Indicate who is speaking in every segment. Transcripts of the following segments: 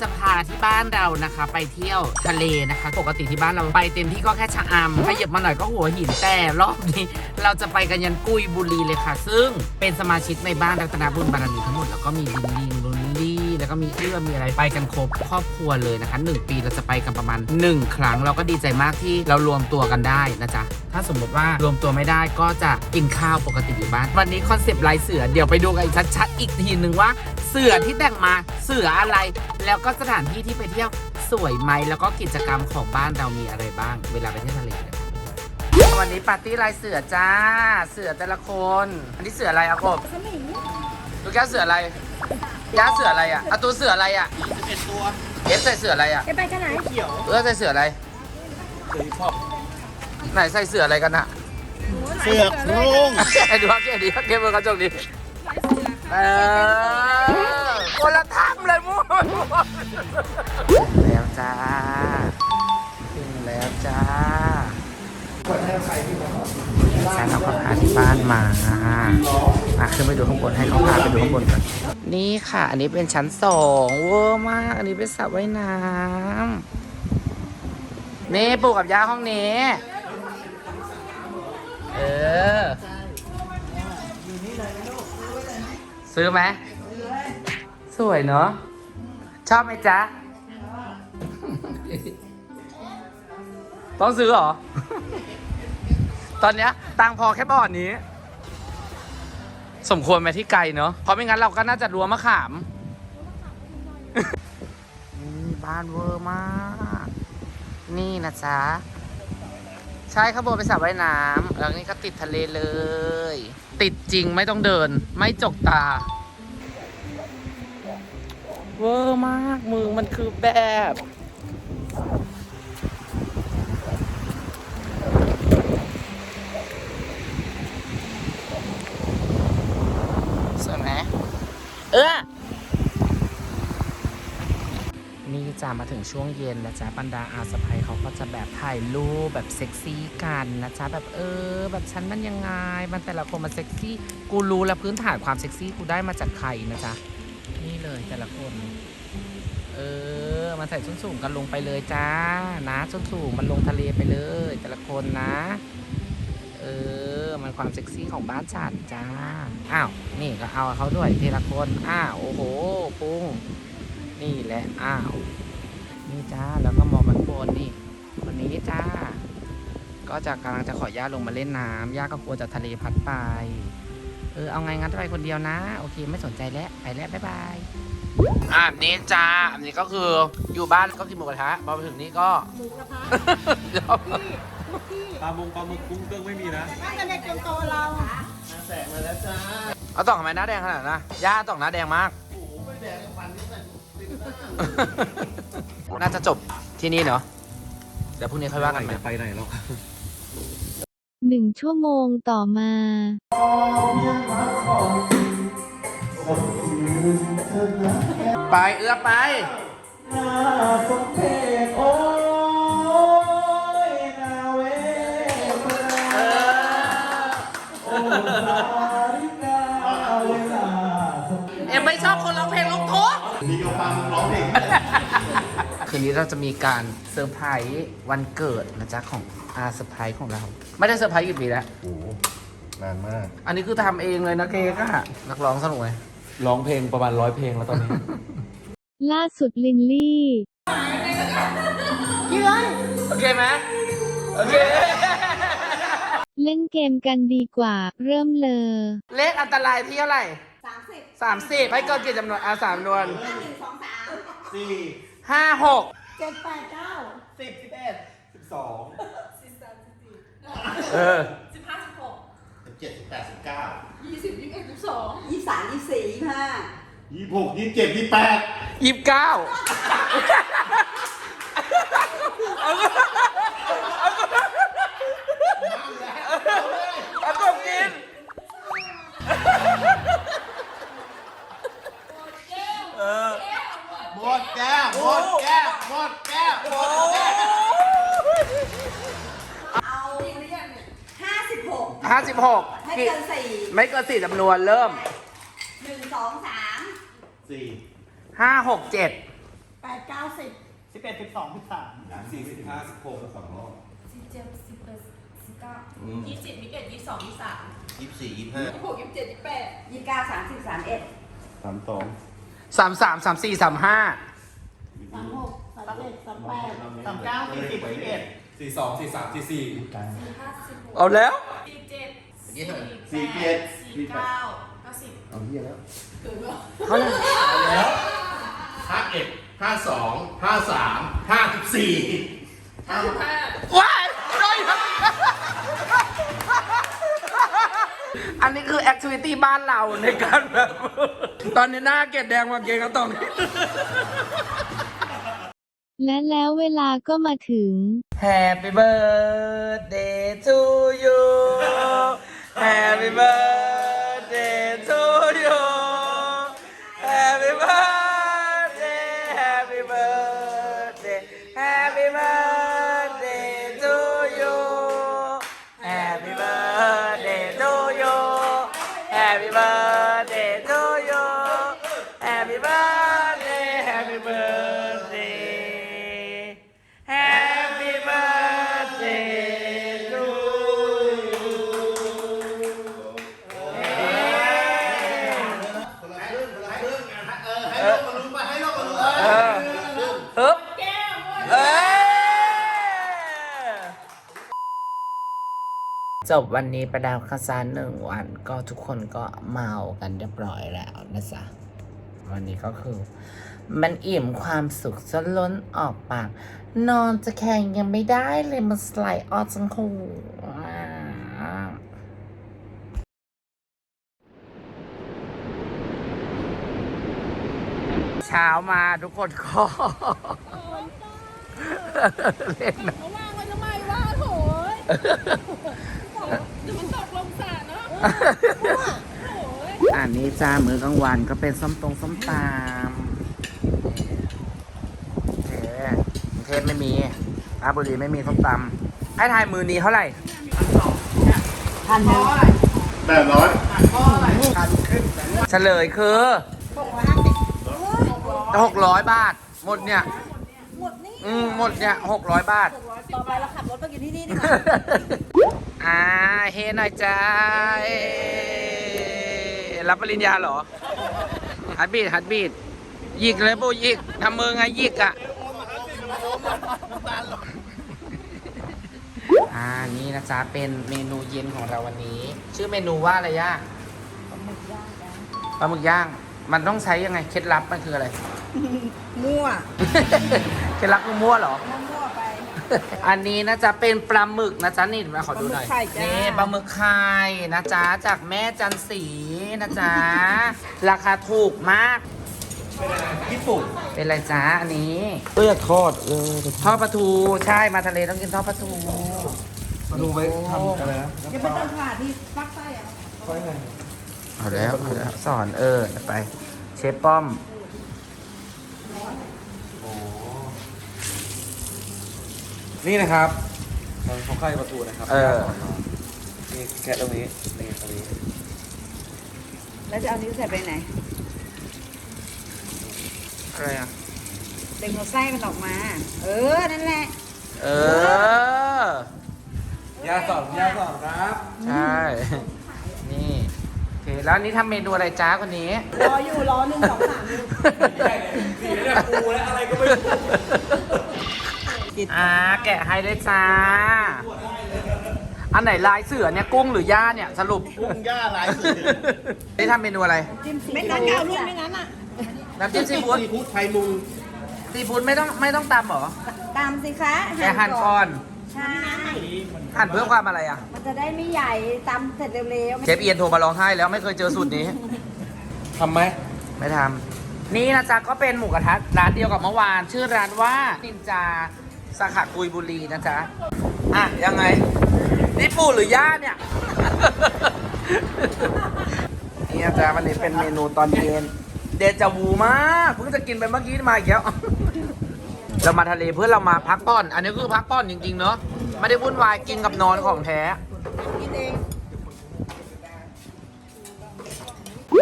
Speaker 1: จะพาที่บ้านเรานะคะ ไปเที่ยวทะเลนะคะ ปกติที่บ้านเราไปเต็มที่ก็แค่ชะอำขยับมาหน่อยก็หัวหินแต่รอบนี้ เราจะไปกันยันกุยบุรีเลยค่ะ ซึ่งเป็นสมาชิกในบ้านรัตนบุญบารมีทั้งหมดแล้วก็มีลินลิงลุนลี่แล้วก็มีเอื้อมีอะไรไปกันครบครอบครัวเลยนะคะหนึ่งปีเราจะไปกันประมาณ 1 ครั้งเราก็ดีใจมากที่เรารวมตัวกันได้นะจ๊ะถ้าสมมติว่ารวมตัวไม่ได้ก็จะกินข้าวปกติอยู่บ้าน วันนี้คอนเซปต์ลายเสือเดี๋ยวไปดูกันอีกชัดๆอีกทีหนึ่งว่า สือที่แต่งมาเสืออะไร แล้วก็สถานที่ที่ไปเที่ยวสวยไหมแล้วก็กิจกรรมของบ้านเรามีอะไรบ้าง เวลาไปเที่ยวทะเลเนี่ยวันนี้ปาร์ตี้ลายเสือจ้า เสือแต่ละคน อันนี้เสืออะไรอะกบลูกแก้วเสืออะไรย่าเสืออะไรอะอาตูเสืออะไรอะ21ตัวเอฟใส่เสืออะไรอะ
Speaker 2: จะไปกันไหน
Speaker 1: เออใส่เสืออะไรไหนใส่เสืออะไรกันอะ
Speaker 3: เสือกโครง
Speaker 1: ไอ้ดูว่าเกดีเกมเบอร์กระจกดีเออ คนละทำเลยมูแล้วจ้าถึงแล้วจ้าฉันเอาเขาพาที่บ้านมามาขึ้นไปดูข้างบนให้เขาพาไปดูข้างบนก่อนนี่ค่ะ อันนี้เป็นชั้นสองเวอร์มาก อันนี้เป็นสระว่ายน้ำนี่ปู่กับย่าห้องนี้ เออ ซื้อไหม สวยเนาะ ชอบไหมจ๊ะ ต้องซื้อเหรอ ตอนเนี้ยตังค์พอแค่บ่อนนี้ สมควรไปที่ไกลเนาะ เพราะไม่งั้นเราก็น่าจะรัวมะขาม นี่บ้านเวอร์มาก นี่นะจ๊ะ ใช่ข้างบนเป็นสระว่ายน้ำแล้วนี่ก็ติดทะเลเลย ติดจริงไม่ต้องเดิน ไม่จกตา เวอร์มากมึงมันคือแบบ สวยไหมเออนี่จะมาถึงช่วงเย็นนะจ๊ะบรรดาอาสะพายเขาก็จะแบบถ่ายรูปแบบเซ็กซี่กันนะจ๊ะแบบเออ แบบฉันมันยังไง มันแต่ละคนมันเซ็กซี่ กูรู้แล้วพื้นฐานความเซ็กซี่กูได้มาจากใครนะจ๊ะนี่เลย แต่ละคน เออ มันใส่ส้นสูงกันลงไปเลยจ้า นะส้นสูงมันลงทะเลไปเลย แต่ละคนนะ เออ มันความเซ็กซี่ของบ้านฉันจ้า อ้าว นี่ก็เอาเขาด้วยทีละคน อ้าวโอ้โหปุ้ง นี่แหละ อ้าว นี่จ้า แล้วก็มองมันบนนี่คนนี้จ้า ก็จะกำลังจะขอย่าลงมาเล่นน้ำย่าก็กลัวจะทะเลพัดไป เออเอาไงงั้นไปคนเดียวนะ โอเคไม่สนใจแล้วไปแล้วบ๊ายบายอ่านี่จ้าอันนี้ก็คืออยู่บ้านก็กินหมูกระทะพอไปถึงนี่ก็
Speaker 2: หมูกระทะ
Speaker 3: ปลามงปลาหมึกกุ้งเกิ้งไม่มีนะ
Speaker 2: น่าจะเด็กจนโตเรา
Speaker 3: แสงมาแล้วจ้า
Speaker 1: เอาต่องทำไมหน้าแดงขนาดนั้นนะย่าต่องหน้าแดงมากน่าจะจบที่นี่เนาะเดี๋ยวพรุ่งนี้ค่อยว่ากันใหม่
Speaker 3: จะไปไหนแล้ว
Speaker 4: หนึ่งชั่วโมงต่อมา
Speaker 1: ไปเอื้อไปเอ็มไม่ชอบคนร้องเพลงลูกทุ่ง
Speaker 3: นี่ก็ฟังร้องเพลง
Speaker 1: คืนนี้เราจะมีการเซอร์ไพรส์วันเกิดนะจ๊ะของอาเซอร์ไพรส์ของเรา ไม่ได้เซอร์ไพรส์กี่ปีแล้ว
Speaker 3: โอ้โหนานมาก
Speaker 1: อันนี้คือทำเองเลยนะเค้กอะนักร้องสนุกไหม
Speaker 3: ร้องเพลงประมาณร้อยเพลงแล้วตอนนี้
Speaker 4: ล่าสุดลินลี่
Speaker 2: ยืน
Speaker 1: โอเคไหมโอเค
Speaker 4: เล่นเกมกันดีกว่า เริ่มเลย
Speaker 1: เลขอันตรายที่เท่าไหร่
Speaker 2: สามสิบ
Speaker 1: สามสิบไม่เกินกี่จำนวนอะสามจำนวน
Speaker 2: หนึ่งสองสาม
Speaker 3: สี่
Speaker 1: ห้าหก
Speaker 2: เจ็ดแปดเก้า
Speaker 3: สิบสิบเอ็ดสิบสอง
Speaker 1: เออ
Speaker 3: สิบเจ็ดสิบแปดสิบเก้า
Speaker 2: ยี่สิบยี่สิบเอ็ดยี่สิบสองยี่สามยี่สี่ยี่ห้า
Speaker 3: ยี่สิบหกยี่สิบเจ็ดยี่สิบแปด
Speaker 1: ยี่สิบเก้าเอากบกิน
Speaker 3: หมดแก้ว หมดแก้วหมดแก้วหมดแก้ว
Speaker 2: เอาห้าสิบหก
Speaker 1: ห้าสิบหก
Speaker 2: ไม่เกินสี่
Speaker 1: ไม่เกินสี่จำนวนเริ่ม
Speaker 2: หนึ่งสองสาม
Speaker 3: สี่
Speaker 1: ห้าหกเจ็ด
Speaker 2: แปดเก้าสิบ
Speaker 5: สิบเอ็ดสิบสองสิบสาม
Speaker 6: สี่สิบห้าสิบหกสองรอบ
Speaker 7: สิบเจ็ดสิบแปดสิบเก้ายี่สิบยี่สิบเอ็ดยี่สิบสองยี่สิบสาม
Speaker 3: ยี่สิบสี่ยี่สิบห้า
Speaker 7: ยี่สิบหกยี่สิบเจ็ดยี่สิบแปด
Speaker 2: ยี่สิบเก้าสามสิบสามเอ็ด
Speaker 6: สามสอง
Speaker 1: สามสามสามสี่สามห้า
Speaker 2: สามหกสามเจ็ดสามแปด
Speaker 5: สามเก้าสี่สิบสิบเอ็ด
Speaker 6: สี่สองสี่สามสี่สี่
Speaker 7: สี่ห้าสิบหก
Speaker 1: เอาแล้ว
Speaker 7: สี่เจ็ด
Speaker 3: ยี่สิบ
Speaker 6: สี่เจ็ด
Speaker 7: สี่เก้าเก้าสิบ
Speaker 6: เอาเฮียแล้ว
Speaker 1: เท่าไหร่
Speaker 3: แล้วห้าเอ็ดห้าสองห้าสามห้าสิบสี่
Speaker 7: ห้าสิบห้า
Speaker 1: ว้ายร้อยอันนี้คือแอคทิวิตี้บ้านเราในการแบบ ตอนนี้หน้าเกดแดงมาเกงก็ต้อง
Speaker 4: และแล้วเวลาก็มาถึง
Speaker 1: Happy birthday to you Happy birthday จบวันนี้ประดาวคาซานหนึ่งวัน ก็ทุกคนก็เมากันเรียบร้อยแล้วนะจ๊ะวันนี้ก็คือ มันอิ่มความสุขจนล้นออกปาก นอนจะแข่งยังไม่ได้เลยมันสไลด์ออกจังหูเช้ามาทุกคนก็เล่นนะ
Speaker 7: เขาวางไว้ทำไมวะโถ
Speaker 1: อันนี้จ้ามื้อกลางวันก็เป็นส้มตรงส้มตำโอเคกรุงเทพไม่มีราชบุรีไม่มีส้มตำให้ทายมือนี้เท่าไหร่
Speaker 2: พันหนึ่ง
Speaker 3: แปดร้อย
Speaker 1: เฉลยคือหกร้อยบาท หมดเนี่ย
Speaker 2: หมดนี่
Speaker 1: อืมหมดเนี่ยหกร้อยบาท
Speaker 2: ต่อไปเราขับรถไปกินที่นี่ดีกว่า
Speaker 1: อ่าเฮหน่อยจ้าเอ้รับปริญญาเหรอฮัดบีดฮัดบีดหยิกเลยปูหยิกทำมือไงหยิกอะอ่านี่นะจ๊ะเป็นเมนูเย็นของเราวันนี้ ชื่อเมนูว่าอะไรย่าปลาหมึกย่างมันต้องใช้ยังไงเคล็ดลับมันคืออะไร
Speaker 2: มั่ว
Speaker 1: เคล็ดลับคือมั่วเหรอ
Speaker 2: มั่วไป
Speaker 1: อันนี้นะจ๊ะเป็นปลาหมึกนะจ๊ะนี่มาขอดูหน่อย
Speaker 2: ปลาหมึกไข่จ้า
Speaker 1: นี่ปลาหมึกไข่นะจ๊ะจากแม่จันสีนะจ๊ะราคาถูกมาก
Speaker 6: ญี่ปุ่น
Speaker 1: เป็นอะไรจ๊ะอันนี้
Speaker 6: ก็อยากทอดเออ
Speaker 1: ทอดปลาทูใช่มาทะเลต้องกินทอดปลาทู
Speaker 6: มาดูไปทำอะไรนะ
Speaker 2: ยังไม่ต้องผ่าที่ปักไส้อะ
Speaker 6: ค่อยไง
Speaker 1: เอาแล้วเอาแล้วสอนเออไป เชฟป้อม
Speaker 6: นี่นะครับเขาไข่ประตูนะครับ
Speaker 1: เออ
Speaker 6: นี่แกะตรงนี้นี่ตรงนี้
Speaker 2: แล้วจะเอานิ้วใส่ไปไหน
Speaker 1: อะไรอะ
Speaker 2: เด็กเอาไส้มันออกมา เออ นั่นแหละ
Speaker 1: เออ
Speaker 6: ยาสองยาสองครับ
Speaker 1: ใช่ นี่โอเคแล้วอันนี้ทำเมนูอะไรจ้าคนนี้
Speaker 2: รออยู่รอหนึ่งสองสามอยู่
Speaker 6: สีเนี่ยปูและอะไรก็ไม่รู้
Speaker 1: อ่าแกะให้เลยจ้า อันไหนลายเสือเนี่ยกุ้งหรือย่าเนี่ยสรุป
Speaker 3: กุ้งย่าลายเสือ
Speaker 1: นี่ทำเมนูอะไร
Speaker 2: ไม่งั้นเอาลูกไม่งั้นอะ
Speaker 1: น้ำจิ้มซีฟู้ด
Speaker 3: ซีฟู้ดไทยมุง
Speaker 1: ซีฟู้ดไม่ต้องไม่ต้องตำเหรอ
Speaker 2: ตามสิคะ
Speaker 1: แกะหั่นก่อน
Speaker 2: ใช่
Speaker 1: หั่นเพื่อความอะไรอะ
Speaker 2: มันจะได้ไม่ใหญ่ตำเสร็จเร็วๆ
Speaker 1: เชฟเอียนโทรมาร้องไห้แล้วไม่เคยเจอสูตรนี้
Speaker 6: ทำไหม
Speaker 1: ไม่ทำนี่นะจ๊ะก็เป็นหมูกระทะร้านเดียวกับเมื่อวาน ชื่อร้านว่านินจา สาขากุยบุรีนะจ๊ะ อะ ยังไง นี่ปู่หรือย่าเนี่ย นี่นะจ๊ะวันนี้เป็นเมนูตอนเย็น เดจาวูมากเพิ่งจะกินไปเมื่อกี้มาอีกแล้ว เรามาทะเลเพื่อเรามาพักผ่อน อันนี้คือพักผ่อนจริง ๆ เนาะไม่ได้วุ่นวายกินกับนอนของแท้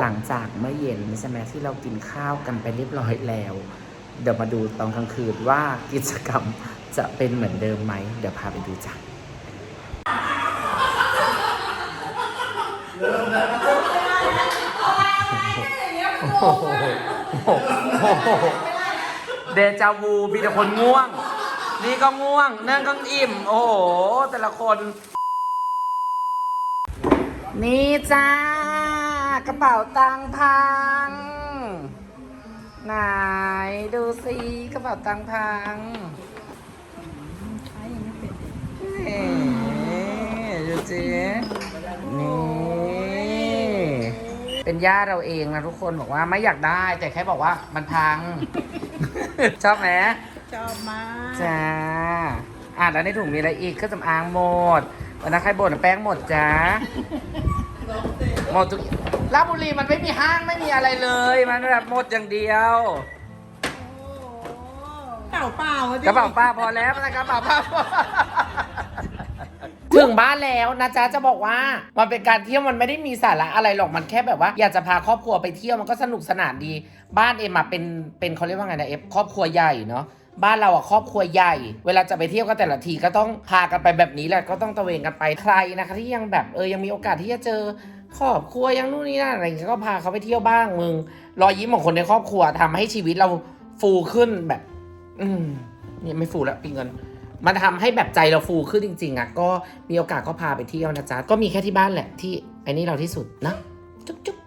Speaker 1: หลังจากเมื่อเย็นใช่ไหมที่เรากินข้าวกันไปเรียบร้อยแล้ว เดี๋ยวมาดูตอนกลางคืนว่ากิจกรรมจะเป็นเหมือนเดิมไหม เดี๋ยวพาไปดูจ้ะโอ้โหเดจาวูมีแต่คนง่วง นี่ก็ง่วงนั่นก็อิ่ม โอ้โห แต่ละคน นี่จ้ากระเป๋าตังค์พัง ไหนดูสิกระเป๋าตังค์พังเอ๊ะดูสินี่เป็นย่าเราเองนะทุกคนบอกว่าไม่อยากได้ แต่แค่บอกว่ามันพัง ชอบไหม
Speaker 2: ชอบมาก
Speaker 1: จ้าอะแล้วในถุงมีอะไรอีกเครื่องสำอางหมดวันนั้นใครบ่นแป้งหมดจ้าหมดทุก ลาดบุรีมันไม่มีห้างไม่มีอะไรเลย มันแบบหมดอย่างเดียว
Speaker 2: เปล่าเปล่าก
Speaker 1: ระเป๋าป้าพอแล้วมันกระเป๋าป้าพอ ถึงบ้านแล้วนะจ๊ะจะบอกว่ามันเป็นการเที่ยวมันไม่ได้มีสาระอะไรหรอกมันแค่แบบว่า อยากจะพาครอบครัวไปเที่ยวมันก็สนุกสนานดี บ้านเอ็มอะเป็นเป็นเขาเรียกว่าไงนะเอฟครอบครัวใหญ่เนาะบ้านเราอะครอบครัวใหญ่ เวลาจะไปเที่ยวก็แต่ละทีก็ต้องพากันไปแบบนี้แหละก็ต้องตระเวนกันไปใครนะคะที่ยังแบบเออยังมีโอกาสที่จะเจอ ครอบครัวยังนู่นนี่นั่นอะไรอย่างเงี้ยก็พาเขาไปเที่ยวบ้างมึง รอยยิ้มของคนในครอบครัวทำให้ชีวิตเราฟูขึ้นแบบ อืมเนี่ยไม่ฟูแล้วปีเงินมันทำให้แบบใจเราฟูขึ้นจริง ๆอะก็มีโอกาสก็พาไปเที่ยวนะจ๊ะก็มีแค่ที่บ้านแหละที่ไอ้นี่เราที่สุดนะจุ๊บ